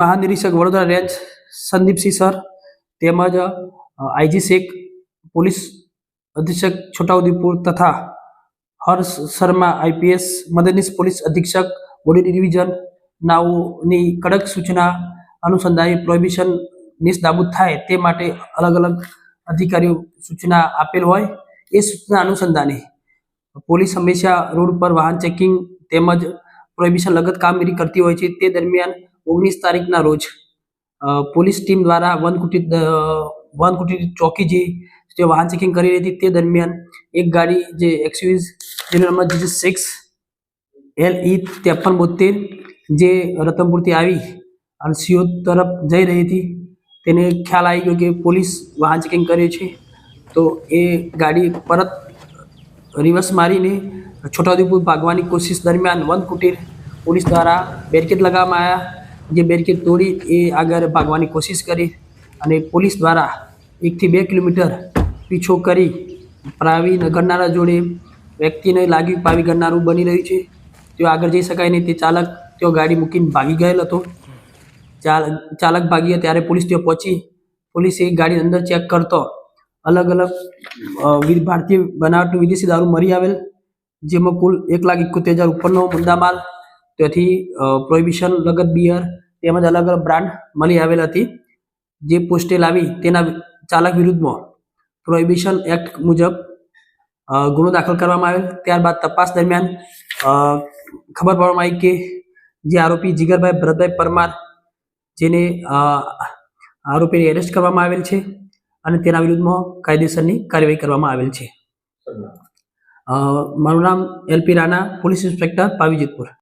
મહાનિરીક્ષક Vadodara range Sandipsinh sir, તેમજ IG Sheikh, police અધિક્ષક છોટાઉદેપુર તથા હર્ષ શર્મા આઈપીએસ મદદનીશ પોલીસ અધિક્ષક, બોડી ડિવિઝન નાઓની કડક સૂચના અનુસંધાને પ્રોહિબિશન નિષ્નાબૂદ થાય તે માટે અલગ અલગ અધિકારીઓ સૂચના આપેલ હોય એ સૂચના અનુસંધાને. પોલીસ હંમેશા રોડ પર વાહન ચેકિંગ તેમજ પ્રોહિબિશન લગત કામગીરી કરતી હોય છે, તે દરમિયાન ઓગણીસ તારીખના રોજ પોલીસ ટીમ દ્વારા વનકુટી વનકુટી ચોકી જે જે વાહન ચેકિંગ કરી રહી હતી, તે દરમિયાન એક ગાડી જે એક્સયુઝ જેનો નંબર જે સિક્સ એલ ઈ ત્રેપન બોતેર જે રતનપુરથી આવી અને સિયોદ તરફ જઈ રહી હતી, તેને ખ્યાલ આવી ગયો કે પોલીસ વાહન ચેકિંગ કરે છે, તો એ ગાડી પરત રિવર્સ મારીને છોટાઉદેપુર ભાગવાની કોશિશ દરમિયાન વન કુટીર પોલીસ દ્વારા બેરિકેડ લગાવવામાં આવ્યા. જે બેરિકેડ તોડી એ આગળ ભાગવાની કોશિશ કરી અને પોલીસ દ્વારા એકથી બે કિલોમીટર પીછો કરી પ્રાવી ગણનારા જોડે વ્યક્તિને લાગ્યું પાવી ગણનારું બની રહ્યું છે. તેઓ આગળ જઈ શકાય નહીં. તે ચાલક તેઓ ગાડી મૂકીને ભાગી ગયેલ હતો. ચાલ- ચાલક ભાગ્યો ત્યારે પોલીસ ત્યાં પહોંચી. પોલીસે ગાડી અંદર ચેક કરતો અલગ અલગ ભારતીય બનાવટનું વિદેશી દારૂ મરી આવેલ. જેમાં કુલ એક લાખ એકોતેર હજાર ઉપરનો મુદ્દામાલ, તેથી પ્રોહિબિશન લગત, બિયર તેમજ અલગ અલગ બ્રાન્ડ મળી આવેલ હતી. જે પોસ્ટે લાવી તેના ચાલક વિરુદ્ધમાં પ્રોહિબિશન એક્ટ મુજબ ગુનો દાખલ કરવામાં આવેલ. ત્યારબાદ તપાસ દરમિયાન ખબર પડવામાં આવી કે જે આરોપી જીગરભાઈ ભરતભાઈ પરમાર, જેને આરોપીને એરેસ્ટ કરવામાં આવેલ છે અને તેના વિરુદ્ધમાં કાયદેસરની કાર્યવાહી કરવામાં આવેલ છે. મારું નામ L P Rana police inspector Pavijetpur.